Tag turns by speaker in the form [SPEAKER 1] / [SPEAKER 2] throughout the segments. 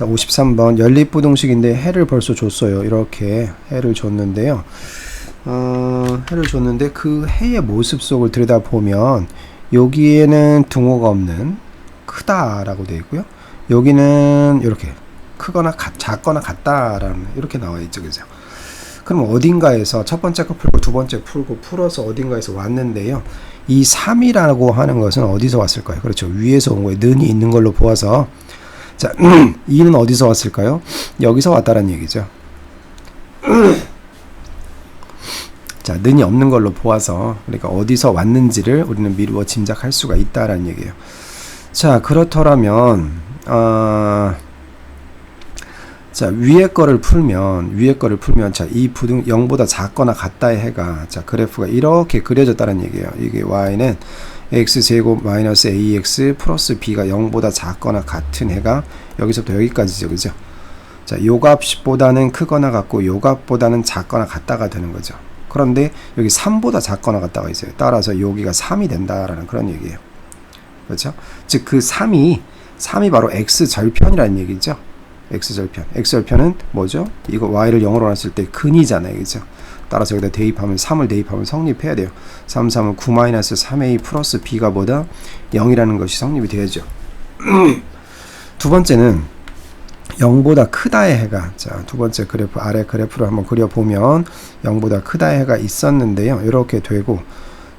[SPEAKER 1] 자, 53번 연립부등식인데 해를 벌써 줬어요. 이렇게 해를 줬는데요. 어, 해를 줬는데 그 해의 모습 속을 들여다보면 여기에는 등호가 없는 크다라고 되어 있고요. 여기는 이렇게 크거나 가, 작거나 같다라는 이렇게 나와 있죠. 그죠? 그럼 어딘가에서 첫 번째 거 풀고 두 번째 풀고 풀어서 어딘가에서 왔는데요. 이 3이라고 하는 것은 어디서 왔을까요? 그렇죠. 위에서 온 거예요. 는이 있는 걸로 보아서 자, 2는 어디서 왔을까요? 여기서 왔다는 얘기죠. 자, 는이 없는 걸로 보아서 그러니까 어디서 왔는지를 우리는 미루어 짐작할 수가 있다라는 얘기예요. 자, 그렇더라면 어, 자, 위에 거를 풀면 위에 거를 풀면 자, 이 부등 0보다 작거나 같다의 해가 자, 그래프가 이렇게 그려졌다는 얘기예요. 이게 y는 x 제곱 마이너스 ax 플러스 b가 0보다 작거나 같은 해가 여기서부터 여기까지죠. 그죠? 자, 요 값보다는 크거나 같고 요 값보다는 작거나 같다가 되는 거죠. 그런데 여기 3보다 작거나 같다가 있어요. 따라서 여기가 3이 된다라는 그런 얘기예요. 그렇죠? 즉 그 3이 3이 바로 x 절편이라는 얘기죠. x 절편. x 절편은 뭐죠? 이거 y를 0으로 놨을 때 근이잖아요. 그죠? 따라서 여기다 대입하면 3을 대입하면 성립해야 돼요. 3, 3은 9 마이너스 3a 플러스 b가 보다 0이라는 것이 성립이 되죠. 두 번째는 0보다 크다의 해가 자, 두 번째 그래프 아래 그래프를 한번 그려 보면 0보다 크다의 해가 있었는데요. 이렇게 되고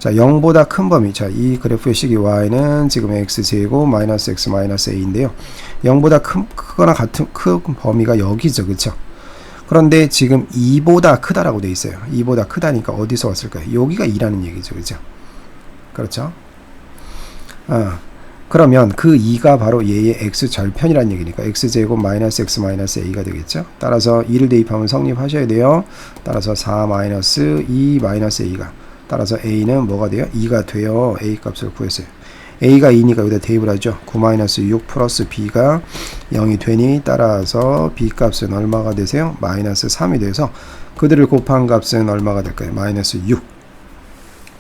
[SPEAKER 1] 자, 0보다 큰 범위. 자, 이 그래프의 식이 y는 지금 x 제곱 마이너스 x 마이너스 a인데요. 0보다 큰, 크거나 같은 큰 범위가 여기죠. 그렇죠? 그런데 지금 2보다 크다라고 돼 있어요. 2보다 크다니까 어디서 왔을까요? 여기가 2라는 얘기죠. 그죠? 그렇죠? 아, 그러면 그 2가 바로 얘의 x 절편이라는 얘기니까 x 제곱 마이너스 x 마이너스 a가 되겠죠. 따라서 2를 대입하면 성립하셔야 돼요. 따라서 4 마이너스 2 마이너스 a가 따라서 a는 뭐가 돼요? 2가 돼요. a 값을 구했어요. A가 2니까 여기다 대입을 하죠. 9 마이너스 6 플러스 b가 0이 되니 따라서 b 값은 얼마가 되세요? 마이너스 3이 돼서 그들을 곱한 값은 얼마가 될까요? 마이너스 6.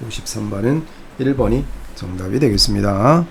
[SPEAKER 1] 53번은 1번이 정답이 되겠습니다.